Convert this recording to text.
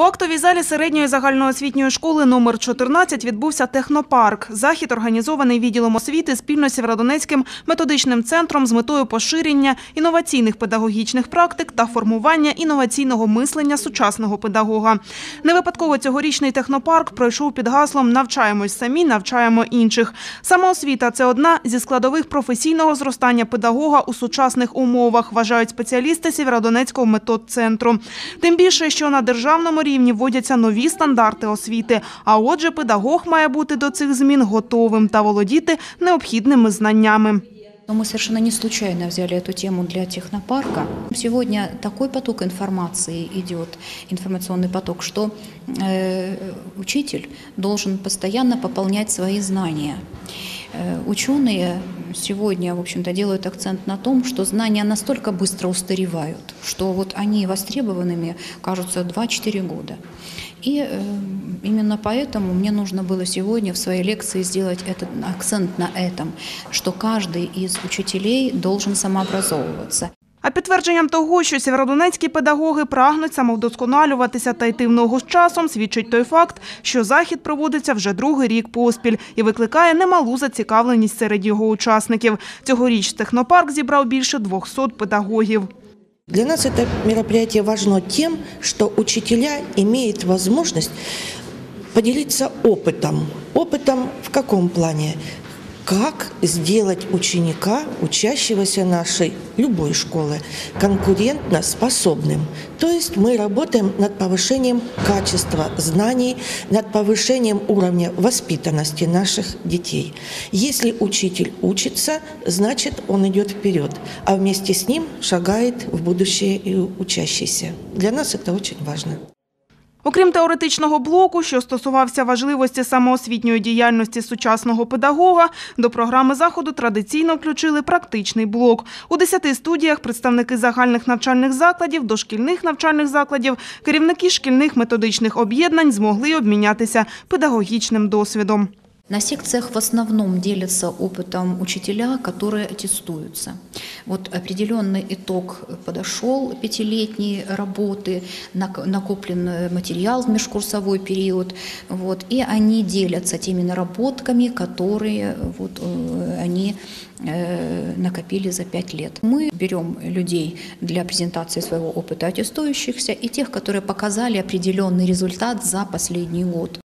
У актовій залі середньої загальноосвітньої школи номер 14 відбувся технопарк. Захід організований відділом освіти спільно з Сєвєродонецьким методичним центром з метою поширення інноваційних педагогічних практик та формування інноваційного мислення сучасного педагога. Не випадково цьогорічний технопарк пройшов під гаслом «Навчаємось самі, навчаємо інших». Самоосвіта – це одна зі складових професійного зростання педагога у сучасних умовах, вважають спеціалісти Сєвєродонецького методцентру. Тим більше, що на державному рівні вводяться нові стандарти освіти, а отже, педагог має бути до цих змін готовим та володіти необхідними знаннями. Но мы совершенно не случайно взяли эту тему для технопарка. Сегодня такой поток информации идет, информационный поток, что э, учитель должен постоянно пополнять свои знания. Э, ученые сегодня, в общем-то, делают акцент на том, что знания настолько быстро устаревают, что вот они востребованными кажутся 2-4 года. И э, именно поэтому мне нужно было сегодня в своей лекции сделать этот акцент на этом, что каждый из учителей должен самообразовываться. А підтвердженням того, що сєвєродонецькі педагоги прагнуть самовдосконалюватися та йти в ногу з часом, свідчить той факт, що захід проводиться вже другий рік поспіль і викликає немалу зацікавленість серед його учасників. Цьогоріч технопарк зібрав більше 200 педагогів. Для нас это мероприятие важно тем, что учителя имеют возможность поделиться опытом. Опытом в каком плане? Как сделать ученика, учащегося нашей любой школы, конкурентно способным. То есть мы работаем над повышением качества знаний, над повышением уровня воспитанности наших детей. Если учитель учится, значит он идет вперед, а вместе с ним шагает в будущее и учащийся. Для нас это очень важно. Окрім теоретичного блоку, що стосувався важливості самоосвітньої діяльності сучасного педагога, до програми заходу традиційно включили практичний блок. У 10 студіях представники загальних навчальних закладів, дошкільних навчальних закладів, керівники шкільних методичних об'єднань змогли обмінятися педагогічним досвідом. На секциях в основном делятся опытом учителя, которые аттестуются. Вот определенный итог подошел пятилетней работы, нак- накоплен э, материал в межкурсовой период, вот, и они делятся теми наработками, которые вот, э, они э, накопили за пять лет. Мы берем людей для презентации своего опыта аттестующихся и тех, которые показали определенный результат за последний год.